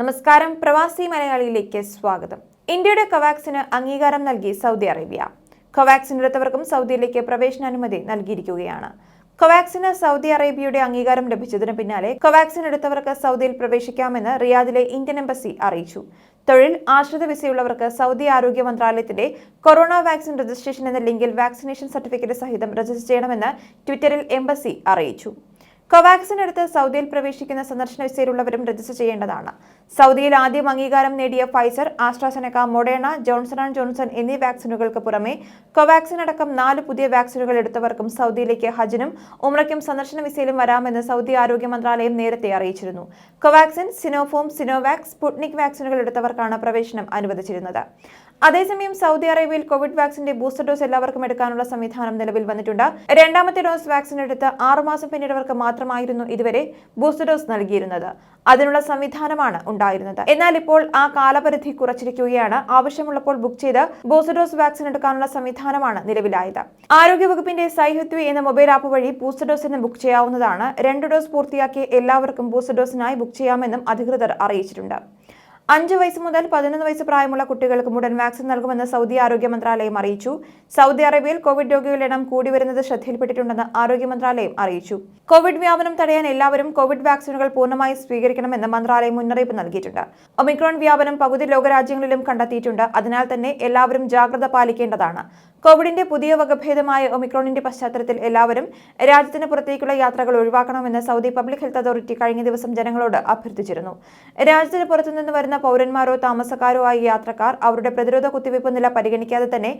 നമസ്കാരം. പ്രവാസി മലയാളിയിലേക്ക് സ്വാഗതം. ഇന്ത്യയുടെ കോവാക്സിന് അംഗീകാരം നൽകി സൗദി അറേബ്യ. കോവാക്സിൻ എടുത്തവർക്കും സൗദിയിലേക്ക് പ്രവേശനാനുമതി നൽകിയിരിക്കുകയാണ്. കോവാക്സിന് സൗദി അറേബ്യയുടെ അംഗീകാരം ലഭിച്ചതിന് പിന്നാലെ കോവാക്സിൻ എടുത്തവർക്ക് സൗദിയിൽ പ്രവേശിക്കാമെന്ന് റിയാദിലെ ഇന്ത്യൻ എംബസി അറിയിച്ചു. തൊഴിൽ ആശ്രിത വിസയുള്ളവർക്ക് സൗദി ആരോഗ്യ മന്ത്രാലയത്തിന്റെ കൊറോണ വാക്സിൻ രജിസ്ട്രേഷൻ എന്ന ലിങ്കിൽ വാക്സിനേഷൻ സർട്ടിഫിക്കറ്റ് സഹിതം രജിസ്റ്റർ ചെയ്യണമെന്ന് ട്വിറ്ററിൽ എംബസി അറിയിച്ചു. കോവാക്സിൻ എടുത്ത് സൗദിയിൽ പ്രവേശിക്കുന്ന സന്ദർശന വിസയിലുള്ളവരും രജിസ്റ്റർ ചെയ്യേണ്ടതാണ്. സൗദിയിൽ ആദ്യം അംഗീകാരം നേടിയ Pfizer AstraZeneca Moderna Johnson and Johnson എന്നീ വാക്സിനുകൾക്ക് പുറമെ കോവാക്സിൻ അടക്കം നാല് പുതിയ വാക്സിനുകൾ എടുത്തവർക്കും സൗദിയിലേക്ക് ഹജിനും ഉമ്രയ്ക്കും സന്ദർശന വിസയിലും വരാമെന്ന് സൗദി ആരോഗ്യ മന്ത്രാലയം നേരത്തെ അറിയിച്ചിരുന്നു. കോവാക്സിൻ സിനോഫോം സിനോവാക്സ് സ്പുട്നിക് വാക്സിനുകൾ എടുത്തവർക്കാണ് പ്രവേശനം അനുവദിച്ചിരുന്നത്. അതേസമയം സൗദി അറേബ്യയിൽ കോവിഡ് വാക്സിന്റെ ബൂസ്റ്റർ ഡോസ് എല്ലാവർക്കും എടുക്കാനുള്ള സംവിധാനം നിലവിൽ വന്നിട്ടുണ്ട്. രണ്ടാമത്തെ ഡോസ് വാക്സിൻ എടുത്ത് ആറുമാസം പിന്നിട്ടവർക്ക് മാത്രമായിരുന്നു ഇതുവരെ ബൂസ്റ്റർ ഡോസ് നൽകിയിരുന്നത്. അതിനുള്ള സംവിധാനമാണ് ഉണ്ടായിരുന്നത്. എന്നാൽ ഇപ്പോൾ ആ കാലപരിധി കുറച്ചിരിക്കുകയാണ്. ആവശ്യമുള്ളപ്പോൾ ബുക്ക് ചെയ്ത് ബൂസ്റ്റർ ഡോസ് വാക്സിൻ എടുക്കാനുള്ള സംവിധാനമാണ് നിലവിലായത്. ആരോഗ്യവകുപ്പിന്റെ സൈഹത്വ എന്ന മൊബൈൽ ആപ്പ് വഴി ബൂസ്റ്റർ ഡോസിന് ബുക്ക് ചെയ്യാവുന്നതാണ്. രണ്ട് ഡോസ് പൂർത്തിയാക്കിയ എല്ലാവർക്കും ബൂസ്റ്റർ ഡോസിനായി ബുക്ക് ചെയ്യാമെന്നും അധികൃതർ അറിയിച്ചിട്ടുണ്ട്. അഞ്ച് വയസ്സ് മുതൽ പതിനൊന്ന് വയസ്സ് പ്രായമുള്ള കുട്ടികൾക്ക് ഉടൻ വാക്സിൻ നൽകുമെന്ന് സൗദി ആരോഗ്യ മന്ത്രാലയം അറിയിച്ചു. സൗദി അറേബ്യയിൽ കോവിഡ് രോഗികളുടെ എണ്ണം കൂടി വരുന്നത് ശ്രദ്ധയിൽപ്പെട്ടിട്ടുണ്ടെന്ന് ആരോഗ്യ മന്ത്രാലയം അറിയിച്ചു. കോവിഡ് വ്യാപനം തടയാൻ എല്ലാവരും കോവിഡ് വാക്സിനുകൾ പൂർണമായി സ്വീകരിക്കണമെന്ന് മന്ത്രാലയം മുന്നറിയിപ്പ് നൽകിയിട്ടുണ്ട്. ഒമിക്രോൺ വ്യാപനം പകുതി ലോകരാജ്യങ്ങളിലും കണ്ടെത്തിയിട്ടുണ്ട്. അതിനാൽ തന്നെ എല്ലാവരും ജാഗ്രത പാലിക്കേണ്ടതാണ്. കോവിഡിന്റെ പുതിയ വകഭേദമായ ഒമിക്രോണിന്റെ പശ്ചാത്തലത്തിൽ എല്ലാവരും രാജ്യത്തിന് പുറത്തേക്കുള്ള യാത്രകൾ ഒഴിവാക്കണമെന്ന് സൗദി പബ്ലിക് ഹെൽത്ത് അതോറിറ്റി കഴിഞ്ഞ ദിവസം ജനങ്ങളോട് അഭ്യർത്ഥിച്ചിരുന്നു. രാജ്യത്തിന് പുറത്തുനിന്ന് വരുന്ന പൗരന്മാരോ താമസക്കാരോ ആയ യാത്രക്കാർ അവരുടെ പ്രതിരോധ കുത്തിവയ്പ് നില പരിഗണിക്കാതെ തന്നെ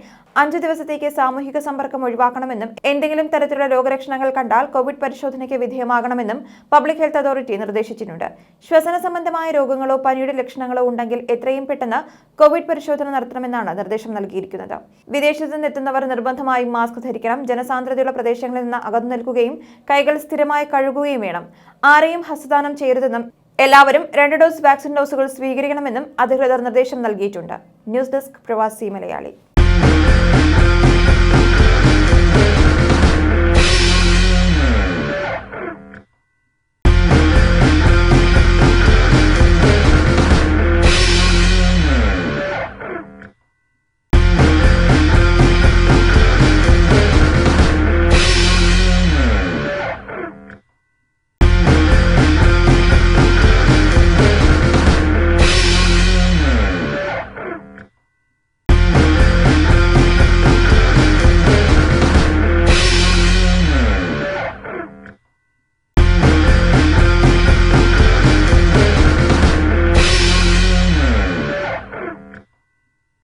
അഞ്ചു ദിവസത്തേക്ക് സാമൂഹിക സമ്പർക്കം ഒഴിവാക്കണമെന്നും എന്തെങ്കിലും തരത്തിലുള്ള രോഗലക്ഷണങ്ങൾ കണ്ടാൽ കോവിഡ് പരിശോധനയ്ക്ക് വിധേയമാകണമെന്നും പബ്ലിക് ഹെൽത്ത് അതോറിറ്റി നിർദ്ദേശിച്ചിട്ടുണ്ട്. ശ്വസന സംബന്ധമായ രോഗങ്ങളോ പനിയുടെ ലക്ഷണങ്ങളോ ഉണ്ടെങ്കിൽ എത്രയും പെട്ടെന്ന് കോവിഡ് പരിശോധന നടത്തണമെന്നാണ് നിർദ്ദേശം നൽകിയിരിക്കുന്നത്. വിദേശത്ത് നിന്നെത്തുന്നവർ നിർബന്ധമായും മാസ്ക് ധരിക്കണം. ജനസാന്ദ്രതയുള്ള പ്രദേശങ്ങളിൽ നിന്ന് അകന്നു നിൽക്കുകയും കൈകൾ സ്ഥിരമായി കഴുകുകയും വേണം. ആരെയും ഹസ്തദാനം ചെയ്യരുതെന്നും എല്ലാവരും രണ്ട് ഡോസ് വാക്സിൻ ഡോസുകൾ സ്വീകരിക്കണമെന്നും അധികൃതർ നിർദ്ദേശം നൽകിയിട്ടുണ്ട്. ന്യൂസ് ഡെസ്ക് പ്രവാസി മലയാളി.